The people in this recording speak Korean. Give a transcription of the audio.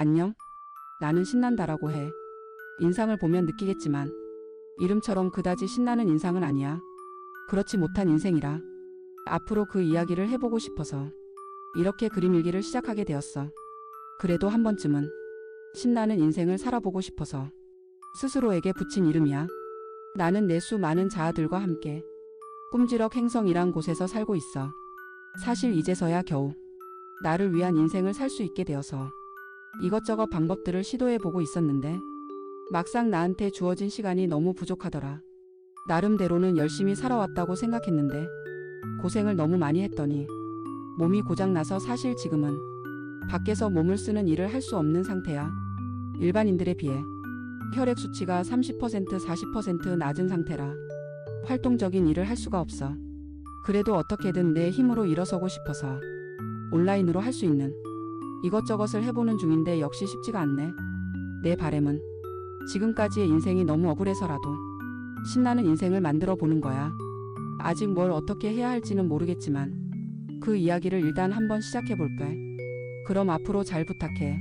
안녕? 나는 신난다라고 해. 인상을 보면 느끼겠지만 이름처럼 그다지 신나는 인상은 아니야. 그렇지 못한 인생이라. 앞으로 그 이야기를 해보고 싶어서 이렇게 그림 일기를 시작하게 되었어. 그래도 한 번쯤은 신나는 인생을 살아보고 싶어서 스스로에게 붙인 이름이야. 나는 내 수 많은 자아들과 함께 꿈지럭 행성이란 곳에서 살고 있어. 사실 이제서야 겨우 나를 위한 인생을 살 수 있게 되어서 이것저것 방법들을 시도해 보고 있었는데 막상 나한테 주어진 시간이 너무 부족하더라. 나름대로는 열심히 살아왔다고 생각했는데 고생을 너무 많이 했더니 몸이 고장나서 사실 지금은 밖에서 몸을 쓰는 일을 할 수 없는 상태야. 일반인들에 비해 혈액 수치가 30% 40% 낮은 상태라 활동적인 일을 할 수가 없어. 그래도 어떻게든 내 힘으로 일어서고 싶어서 온라인으로 할 수 있는 이것저것을 해보는 중인데 역시 쉽지가 않네. 내 바램은 지금까지의 인생이 너무 억울해서라도 신나는 인생을 만들어 보는 거야. 아직 뭘 어떻게 해야 할지는 모르겠지만 그 이야기를 일단 한번 시작해 볼게. 그럼 앞으로 잘 부탁해.